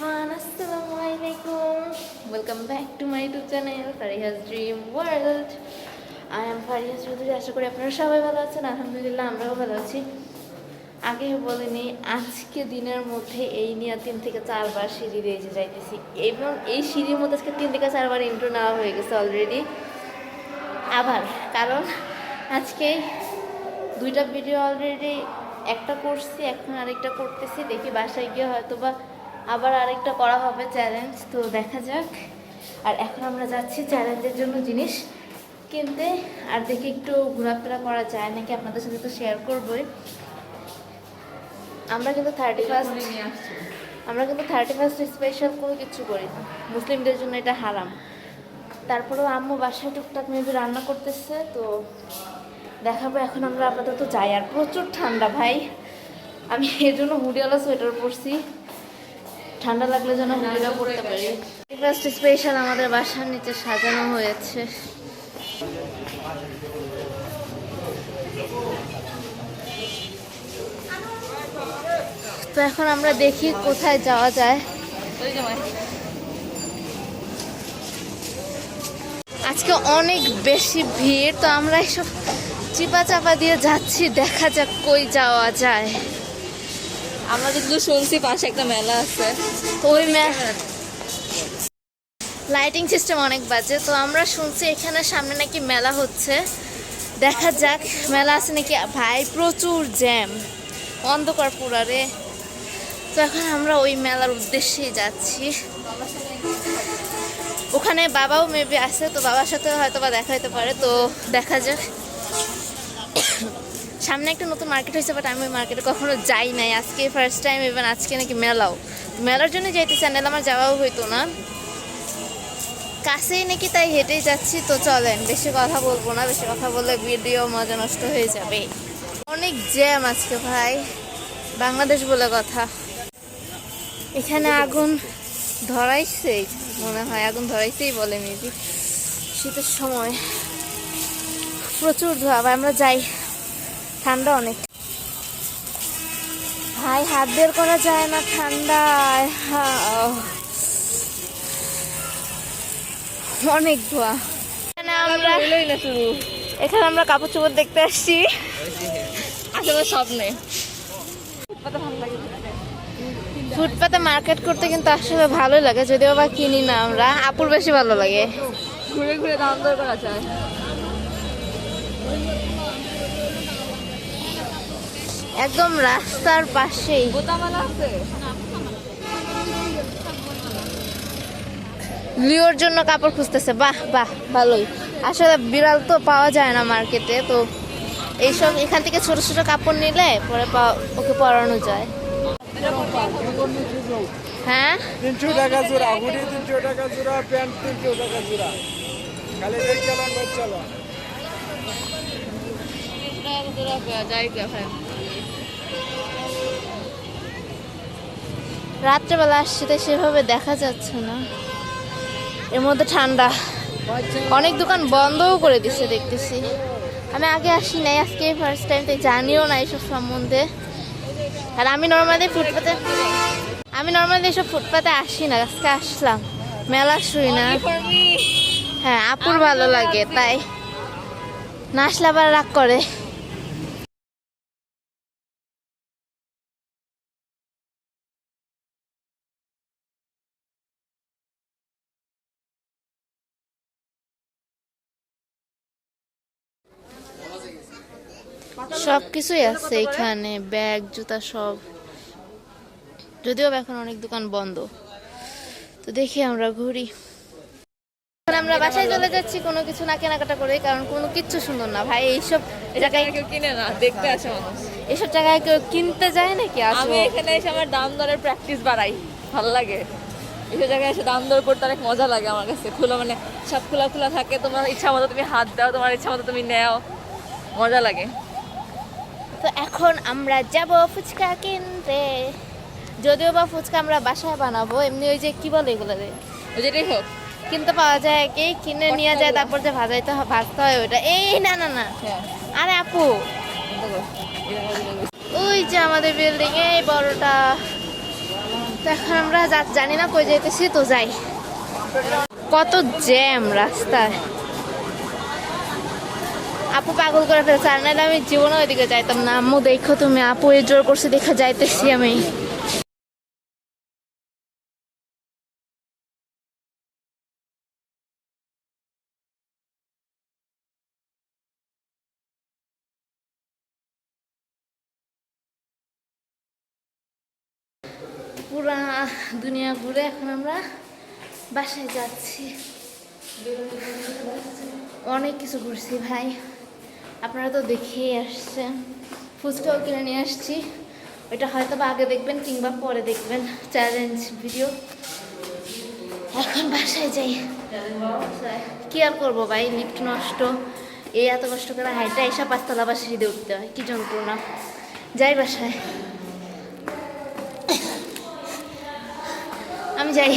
everyone, আসসালামু আলাইকুম welcome back to my YouTube channel Fariha's dream world I am Fariha Chowdhury আশা করি আপনারা সবাই ভালো আছেন আলহামদুলিল্লাহ আমরাও ভালো আছি। আগে বলিনি আজকে দিনের মধ্যে এই নিয়ে তিন থেকে চারবার সিঁড়ি দিয়ে যাইতেছি এবং এই সিঁড়ির মধ্যে আজকে তিন থেকে চারবার ইন্ট্রো নেওয়া হয়ে গেছে অলরেডি আবার কারণ আজকে দুইটা ভিডিও অলরেডি একটা করছি এখন আরেকটা করতেছি দেখি বাসায় গিয়ে হয়তো বা আবার আরেকটা করা হবে চ্যালেঞ্জ তো দেখা যাক। আর এখন আমরা যাচ্ছি চ্যালেঞ্জের জন্য জিনিস কিনতে। আর দেখি একটু ঘোরাফেরা করা যায় নাকি আপনাদের সাথে তো শেয়ার করবোই। আমরা কিন্তু থার্টি ফার্স্ট আমরা কিন্তু থার্টি ফার্স্ট স্পেশাল কোনো কিছু করি না। মুসলিমদের জন্য এটা হারাম। তারপরেও আম্মু বাসায় টুকটাক মেবি রান্না করতেছে তো দেখাবো। এখন আমরা আপাতত যাই। আর প্রচুর ঠান্ডা ভাই। আমি এর জন্য হুডিওয়ালা সোয়েটার পরছি। ঠান্ডা লাগলে যেন হুডিটা পরতে পারি। ফার্স্ট স্পেশাল আমাদের বাসার নিচে সাজানো হয়েছে। তো এখন আমরা দেখি কোথায় যাওয়া যায়। আজকে অনেক বেশি ভিড়, তো আমরা এসব চিপা চাপা দিয়ে যাচ্ছি, দেখা যাক কই যাওয়া যায়। আমরা যতদূর শুনছি, পাশে একটা মেলা আছে। তো ওই মেলা লাইটিং সিস্টেম অনেক বাজে, তো আমরা শুনছি এখানে সামনে নাকি মেলা হচ্ছে। দেখা যাক, মেলা আছে নাকি। ভাই, প্রচুর জ্যাম। অন্ধকার পুরারে তো এখন আমরা ওই মেলার উদ্দেশ্যেই যাচ্ছি। ওখানে বাবাও মেবি আছে, তো বাবার সাথে হয়তো বা দেখা হতে পারে, তো দেখা যাক। সামনে একটা নতুন মার্কেট হয়েছে বাট আমি ওই মার্কেটে কখনো যাই নাই। আজকে ফার্স্ট টাইম ইভেন আজকে নাকি মেলাও। মেলার জন্য যাইতে চ্যানেল আমার যাওয়াও হইতো না। কাছেই নাকি তাই হেঁটেই যাচ্ছি, তো চলেন, বেশি কথা বলব না, বেশি কথা বললে ভিডিও মজা নষ্ট হয়ে যাবে। অনেক জ্যাম আজকে ভাই। বাংলাদেশ বলে কথা। এখানে আগুন ধরাইছে মনে হয় আগুন ধরাইছেই বলে মেবি শীতের সময়। প্রচুর ধোয়া আমরা যাই। ঠান্ডা অনেক। ভাই হাত বের করা যায় না ঠান্ডায়। অনেক ধোয়া। এখানে আমরা হইলই না শুরু। এখানে আমরা কাপড় চোপড় দেখতে আসছি। আসলে স্বপ্নে ফুটপাতে মার্কেট করতে কিন্তু আসলে ভালোই লাগে যদিও বা কিনি না আমরা। আপুর বেশি ভালো লাগে। ঘুরে ঘুরে দাম দর করা যায়। একদম রাস্তার পাশেই। লিওর জন্য কাপড় খুঁজতেছে। বাহ বাহ ভালোই। আসলে বিড়াল তো পাওয়া যায় না মার্কেটে তো এইসব এখান থেকে ছোট ছোট কাপড় নিলে পরে ওকে পরানো যায়। হ্যাঁ? তিনশো টাকা জোড়া হুডি তিনশো টাকা জোড়া প্যান্ট তিনশো টাকা জোড়া। খালি চালান রাত্রেবেলা আসছে, তাই সেভাবে দেখা যাচ্ছে না। এর মধ্যে ঠান্ডা। অনেক দোকান বন্ধও করে দিচ্ছে দেখতেছি। আমি আগে আসি নাই, আজকে ফার্স্ট টাইম তাই জানিও না এইসব সম্বন্ধে। আর আমি নর্মালি ফুটপাতে আমি নর্মালি এইসব ফুটপাতে আসি না, আজকে আসলাম। মেলা শুই না। হ্যাঁ আপুর ভালো লাগে, তাই। না আসলে আবার রাগ করে। সব কিছুই আছে এখানে ব্যাগ জুতা সব। যদিও এখন অনেক দোকান বন্ধ। তো দেখি আমরা ঘুরি। আমরা বাসায় চলে যাচ্ছি কোনো কিছু না কেনাকাটা করে কারণ কোনো কিচ্ছু সুন্দর না। ভাই এইসব জায়গায় কেউ কিনে না দেখতে আসে মানুষ। এইসব জায়গায় কেউ কিনতে যায় নাকি আমি এখানে এসে আমার দাম দরের প্র্যাকটিস বাড়াই ভালো লাগে। এইসব জায়গায় এসে দাম দর করতে অনেক মজা লাগে আমার কাছে। খোলা মানে সব খোলা খোলা থাকে তোমার ইচ্ছা মতো তুমি হাত দাও তোমার ইচ্ছা মতো তুমি নেও। মজা লাগে। তো এখন আমরা যাব ফুচকা কিনতে। যদিও বা ফুচকা আমরা বাসায় বানাবো এমনি ওই যে কি বলে এগুলো যেটাই হোক কিনতে পাওয়া যায় কি? কিনে নিয়ে যায় তারপর যে ভাজাইতে হয় ভাজতে হয় ওইটা। এই না না না। হ্যাঁ। আরে আপু। ওই যে আমাদের বিল্ডিং এই বড়টা। এখন আমরা যা- জানি না কই যেতেছি তো যাই। কত জ্যাম রাস্তায়। আপু পাগল করে ফেলছে, আর নাহলে আমি জীবনে ওইদিকে যাইতাম না। আম্মু, দেখো তুমি, আপু এই জোর করছে দেখে যাইতেছি আমি। পুরা দুনিয়া ঘুরে এখন আমরা বাসায় যাচ্ছি। অনেক কিছু ঘুরছি ভাই। আপনারা তো দেখেই আসছেন। ফুচকাও কিনে নিয়ে আসছি। ওইটা হয়তো বা আগে দেখবেন কিংবা পরে দেখবেন। চ্যালেঞ্জ ভিডিও এখন বাসায় যাই। কি আর করব ভাই? লিফট নষ্ট। এই এত কষ্ট করে হাইটা এসে পাঁচতলা বা দিয়ে উঠতে হয়। কি যন্ত্রণা। যাই বাসায়। আমি যাই।